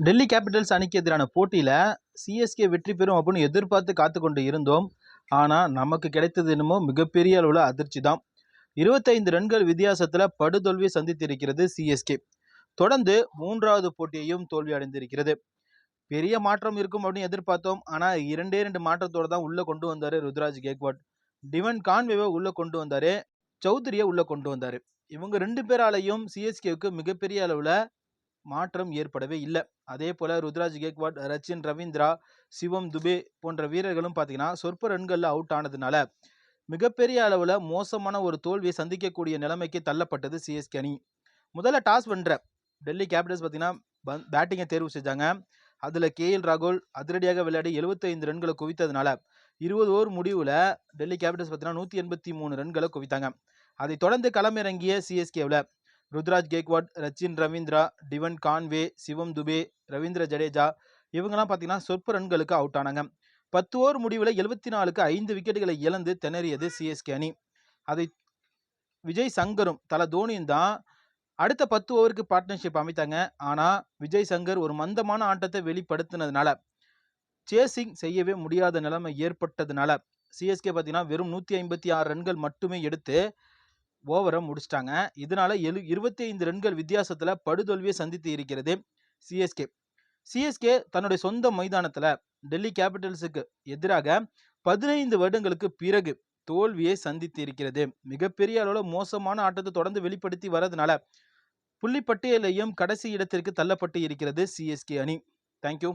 Delhi Capitals அணிக்கு எதிரான போட்டியில் சிஎஸ்கே வெற்றி பெறும் அப்படின்னு எதிர்பார்த்து காத்து கொண்டு இருந்தோம். ஆனால் நமக்கு கிடைத்தது என்னமோ மிகப்பெரிய அளவில் அதிர்ச்சி தான் இருபத்தைந்து ரன்கள் வித்தியாசத்தில் படுதோல்வியை சந்தித்திருக்கிறது சிஎஸ்கே தொடர்ந்து மூன்றாவது போட்டியையும் தோல்வி அடைந்திருக்கிறது. பெரிய மாற்றம் இருக்கும் அப்படின்னு எதிர்பார்த்தோம். ஆனால் இரண்டே ரெண்டு மாற்றத்தோடு தான் உள்ளே கொண்டு வந்தார் ருத்ராஜ் கேக்வாட். டிவன் கான்வேவை உள்ளே கொண்டு வந்தார் சௌத்ரியை உள்ளே கொண்டு வந்தார். இவங்க ரெண்டு பேராலையும் சிஎஸ்கேவுக்கு மிகப்பெரிய அளவில் மாற்றம் ஏற்படவே இல்லை. அதே போல் ருத்ராஜ் கேக்வாட் ரச்சின் ரவீந்திரா சிவம் துபே போன்ற வீரர்களும் பார்த்தீங்கன்னா சொற்ப ரன்களில் அவுட் ஆனதுனால மிகப்பெரிய அளவில் மோசமான ஒரு தோல்வியை சந்திக்கக்கூடிய நிலைமைக்கு தள்ளப்பட்டது சிஎஸ்கே அணி. முதல்ல டாஸ் வென்ற டெல்லி கேபிட்டல்ஸ் பார்த்தீங்கன்னா பேட்டிங்கை தேர்வு செஞ்சாங்க. அதில் கேஎல் ராகுல் அதிரடியாக விளையாடி 75 ரன்களை குவித்ததுனால இருபது ஓவர் முடிவில் டெல்லி கேபிட்டல்ஸ் பார்த்தீங்கன்னா நூற்றி எண்பத்தி மூணு ரன்களை குவித்தாங்க. அதை தொடர்ந்து களமிறங்கிய சிஎஸ்கேவில் ருத்ராஜ் கேக்வாட் ரச்சின் ரவீந்திரா டிவன் கான்வே சிவம் துபே ரவீந்திர ஜடேஜா இவங்கெல்லாம் பார்த்தீங்கன்னா சொற்ப ரன்களுக்கு அவுட் ஆனாங்க. பத்து ஓவர் முடிவில் எழுபத்தி நாலுக்கு ஐந்து விக்கெட்டுகளை இழந்து திணறியது சிஎஸ்கே அணி. அதை விஜய் சங்கரும் தல தோனியும் தான் அடுத்த பத்து ஓவருக்கு பார்ட்னர்ஷிப் அமைத்தாங்க. ஆனால் விஜய் சங்கர் ஒரு மந்தமான ஆட்டத்தை வெளிப்படுத்தினதுனால சேசிங் செய்யவே முடியாத நிலைமை ஏற்பட்டதுனால சிஎஸ்கே பார்த்தீங்கன்னா வெறும் நூற்றி ஐம்பத்தி ஆறு ரன்கள் மட்டுமே எடுத்து ஓவரை முடிச்சிட்டாங்க. இதனால எழு இருபத்தி ஐந்து ரன்கள் வித்தியாசத்தில் படுதோல்வியை சந்தித்து இருக்கிறது சிஎஸ்கே சிஎஸ்கே தன்னுடைய சொந்த மைதானத்தில் டெல்லி கேபிட்டல்ஸுக்கு எதிராக பதினைந்து வருடங்களுக்கு பிறகு தோல்வியை சந்தித்து இருக்கிறது. மிகப்பெரிய அளவில் மோசமான ஆட்டத்தை தொடர்ந்து வெளிப்படுத்தி வரதுனால புள்ளிப்பட்டியலையும் கடைசி இடத்திற்கு தள்ளப்பட்டு இருக்கிறது சிஎஸ்கே அணி. தேங்க்யூ